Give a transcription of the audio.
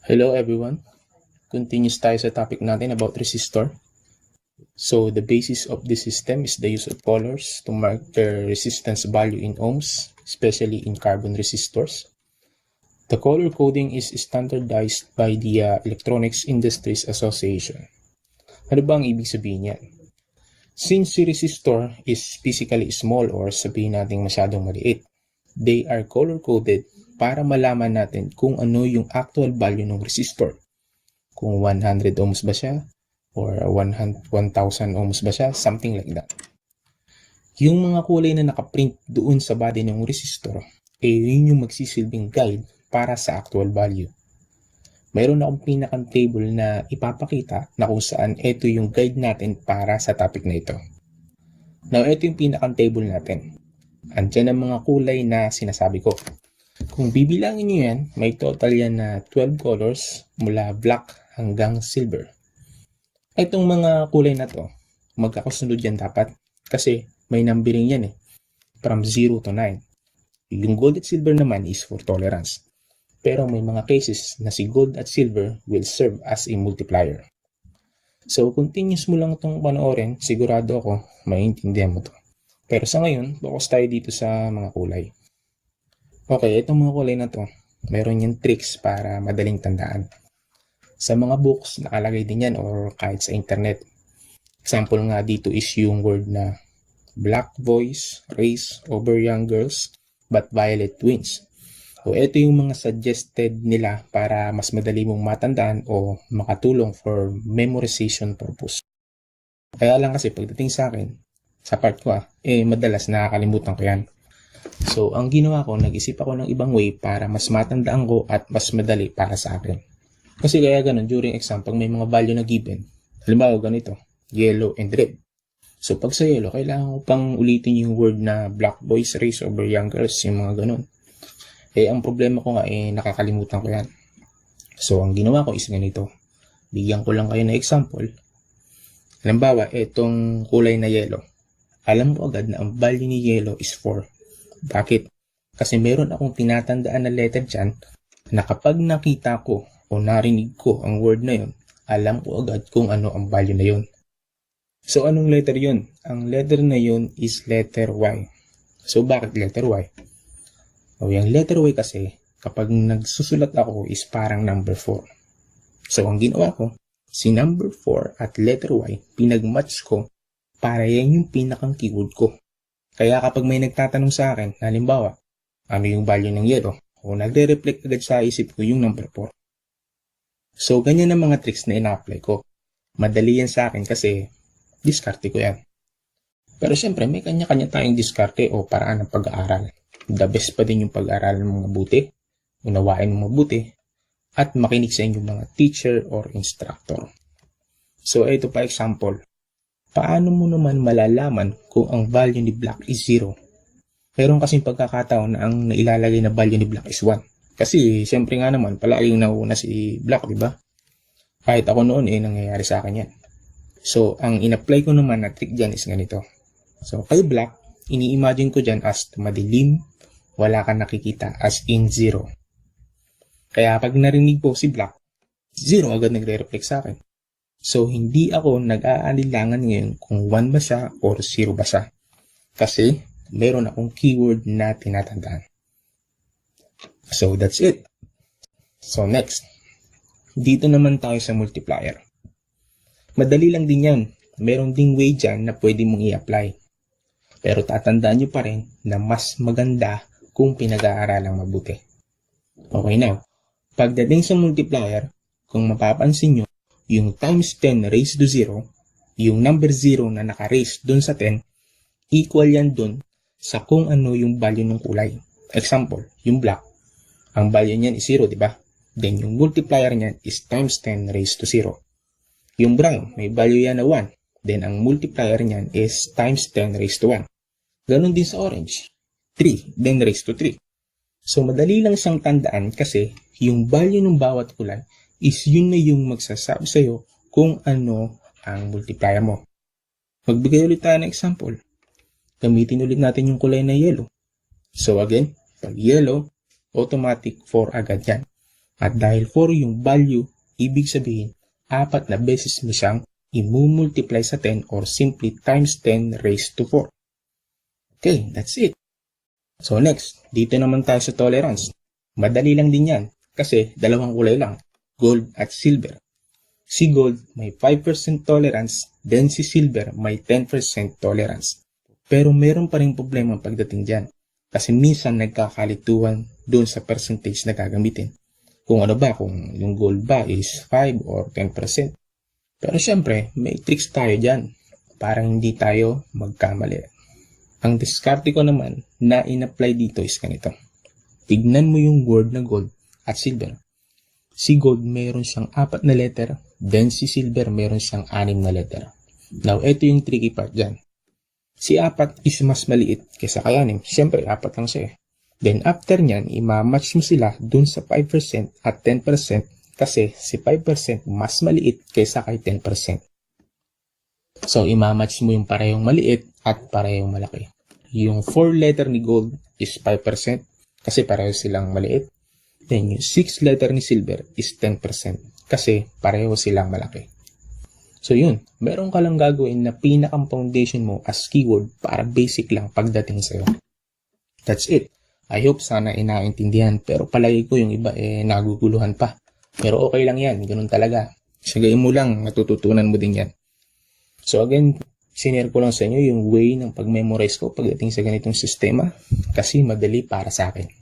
Hello everyone. Continues tayo sa topic natin about resistor. So the basis of this system is the use of colors to mark their resistance value in ohms, especially in carbon resistors. The color coding is standardized by the uh, Electronics Industries Association. Ano ba ang ibig sabihin yan? Since si resistor is physically small or sabihin natin masyadong maliit, they are color coded para malaman natin kung ano yung actual value ng resistor. Kung 100 ohms ba siya or 100 1,000 ohms ba siya, something like that. Yung mga kulay na nakaprint doon sa body ng resistor, eh yun yung magsisilbing guide para sa actual value. Mayroon akong pinakang table na ipapakita na kung saan ito yung guide natin para sa topic na ito. Now, ito yung pinakang table natin. Andyan ang mga kulay na sinasabi ko. Kung bibilangin nyo yan, may total yan na 12 colors mula black hanggang silver. Itong mga kulay na to, magkakasunod yan dapat kasi may numbering yan eh. From 0 to 9. Yung gold at silver naman is for tolerance. Pero may mga cases na si gold at silver will serve as a multiplier. So, continuous mo lang itong panoorin, sigurado ako, maintindihan mo to. Pero sa ngayon, focus tayo dito sa mga kulay. Okay, itong mga kulay na to, meron yung tricks para madaling tandaan. Sa mga books, nakalagay din yan or kahit sa internet. Example nga dito is yung word na black boys race over young girls but violet twins. So, ito yung mga suggested nila para mas madali mong matandaan o makatulong for memorization purpose. Kaya lang kasi pagdating sa akin, sa part ko ah, eh madalas nakakalimutan ko yan. So, ang ginawa ko, nag-isip ako ng ibang way para mas matandaan ko at mas madali para sa akin. Kasi kaya ganun, during exam, pag may mga value na given, halimbawa ganito, yellow and red. So, pag sa yellow, kailangan ko pang ulitin yung word na black boys race over young girls, yung mga ganun. Eh, ang problema ko nga, eh, nakakalimutan ko yan. So, ang ginawa ko is ganito. Bigyan ko lang kayo na example. Halimbawa, itong kulay na yellow. Alam ko agad na ang value ni yellow is 4. Bakit? Kasi meron akong tinatandaan na letter dyan na kapag nakita ko o narinig ko ang word na yun, alam ko agad kung ano ang value na yun. So, anong letter yun? Ang letter na yun is letter Y. So, bakit letter Y? O, yung letter Y kasi, kapag nagsusulat ako is parang number 4. So, ang ginawa ko, si number 4 at letter Y, pinagmatch ko para yan yung pinakang keyword ko. Kaya kapag may nagtatanong sa akin, halimbawa, ano yung value ng yellow, o nagre-reflect agad sa isip ko yung number 4. So, ganyan ang mga tricks na ina-apply ko. Madali yan sa akin kasi diskarte ko yan. Pero syempre, may kanya-kanya tayong diskarte o paraan ng pag-aaral. The best pa din yung pag-aaral ng mabuti, unawain mo mabuti, at makinig sa inyong mga teacher or instructor. So, ito pa example. Paano mo naman malalaman kung ang value ni black is 0? Meron kasing pagkakataon na ang nailalagay na value ni black is 1. Kasi, siyempre nga naman, palaging nauuna si black, di ba? Kahit ako noon, eh, nangyayari sa akin yan. So, ang in-apply ko naman na trick dyan is ganito. So, kay black, ini-imagine ko dyan as madilim, wala kang nakikita as in 0. Kaya pag narinig ko si black, 0 agad nagre-reflect sa akin. So, hindi ako nag-aalilangan ngayon kung 1 ba siya or 0 ba siya. Kasi, meron akong keyword na tinatandaan. So, that's it. So, next. Dito naman tayo sa multiplier. Madali lang din yan. Meron ding way dyan na pwede mong i-apply. Pero tatandaan nyo pa rin na mas maganda kung pinag-aaralang mabuti. Okay now, pagdating sa multiplier, kung mapapansin nyo, yung times 10 raised to 0, yung number 0 na naka-raise dun sa 10, equal yan dun sa kung ano yung value ng kulay. Example, yung black, ang value niyan is 0, di ba? Then yung multiplier niyan is times 10 raised to 0. Yung brown, may value yan na 1. Then ang multiplier niyan is times 10 raised to 1. Ganon din sa orange. 3, then raised to 3. So madali lang siyang tandaan kasi yung value ng bawat kulay is yun na yung magsasabi sa'yo kung ano ang multiplier mo. Magbigay ulit tayo ng example. Gamitin ulit natin yung kulay na yellow. So again, pag yellow, automatic 4 agad yan. At dahil 4 yung value, ibig sabihin, apat na beses mo siyang imumultiply sa 10 or simply times 10 raised to 4. Okay, that's it. So next, dito naman tayo sa tolerance. Madali lang din yan kasi dalawang kulay lang, gold at silver. Si gold may 5% tolerance, then si silver may 10% tolerance. Pero meron pa rin problema pagdating dyan kasi minsan nagkakalituhan doon sa percentage na gagamitin. Kung ano ba, kung yung gold ba is 5 or 10%. Pero syempre, may tricks tayo dyan para hindi tayo magkamali. Ang diskarte ko naman na in-apply dito is ganito. Tignan mo yung word na gold at silver. Si gold meron siyang apat na letter, then si silver meron siyang anim na letter. Now, ito yung tricky part dyan. Si apat is mas maliit kaysa kay anim. Siyempre, apat lang siya eh. Then after nyan, imamatch mo sila dun sa 5% at 10% kasi si 5% mas maliit kaysa kay 10%. So, imamatch mo yung parehong maliit at parehong malaki. Yung 4 letter ni gold is 5% kasi pareho silang maliit. Then yung 6 letter ni silver is 10% kasi pareho silang malaki. So yun, meron ka lang gagawin na pinakang foundation mo as keyword para basic lang pagdating sa'yo. That's it. I hope sana inaintindihan pero palagi ko yung iba eh naguguluhan pa. Pero okay lang yan, ganun talaga. Sagay mo lang, natututunan mo din yan. So again, sinare ko lang sa inyo yung way ng pag-memorize ko pagdating sa ganitong sistema kasi madali para sa akin.